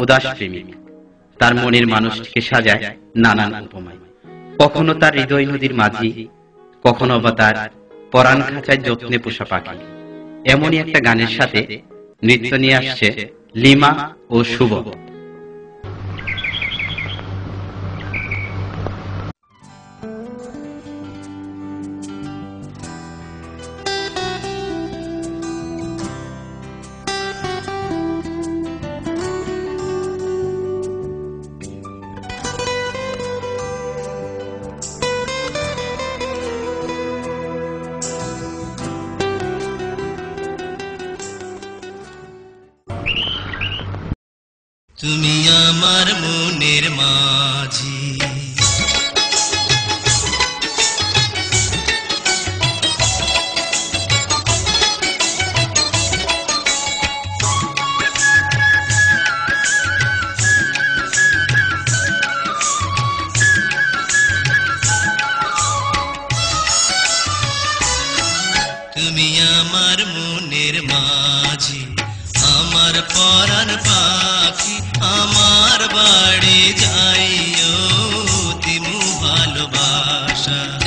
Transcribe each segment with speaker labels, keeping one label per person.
Speaker 1: উদাস প্রেমিক তার মনের মানুষটিকে সাজায় নানান উপমায়। কখনো তার হৃদয় নদীর মাঝি, কখনো বা তার পরাণ খাঁচায় যত্নে পোষা পাখি। এমনই একটা গানের সাথে নৃত্য নিয়ে আসছে লিমা ও শুভ।
Speaker 2: তুমি আমার মনের মাঝি। ভালোবাসা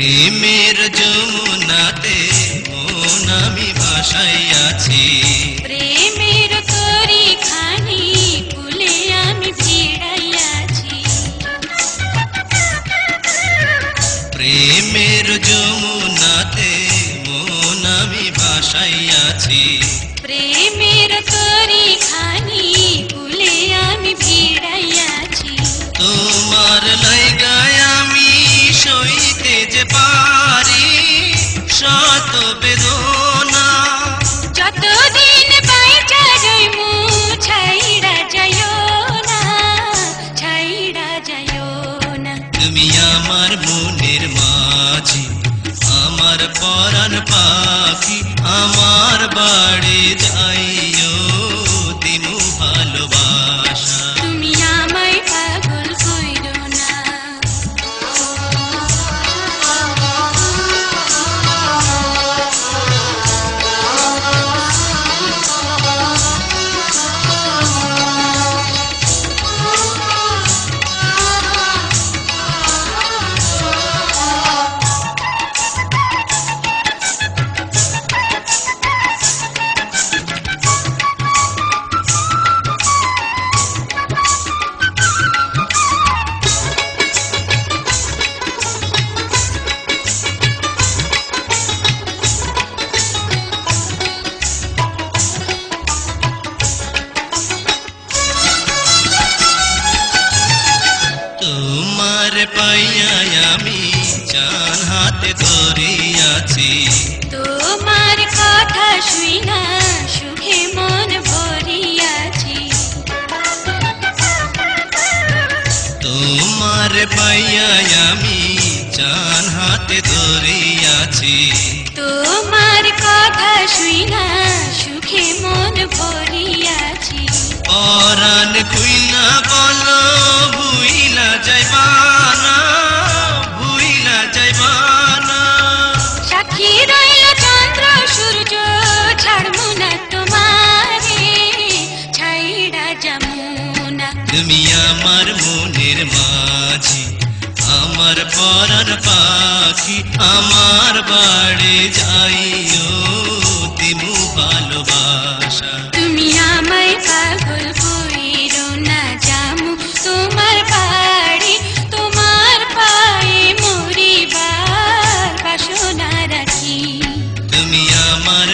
Speaker 2: প্রেমের যমুনাতে মন আমি ভাসাইয়াছি।
Speaker 3: প্রেমের তরি খানি ফুলে আমি ভিড়াইয়াছি
Speaker 2: প্রেমের যমুনাতে মন আমি ভাসাইয়াছি।
Speaker 3: প্রেমের আমি
Speaker 2: চান হাতে ধরিয়াছি।
Speaker 3: তোমার কথা শুই না সুখে মন ভরিয়াছি।
Speaker 2: তোমার পাইয়া আমি চান হাতে ধরিয়াছি।
Speaker 3: তোমার কথা শুই না সুখে মন ভরিয়াছি।
Speaker 2: পরাণ খুইলা বলো ভুইলা যাইবানা পরাণ পাখি আমার বাড়ি যাইও তিমু ভালোবাসা।
Speaker 3: তুমি আমায় পাগল কইরো না জামু তোমার বাড়ি তোমার পায়ে মরিবার বাসনা রাখি।
Speaker 2: তুমি আমার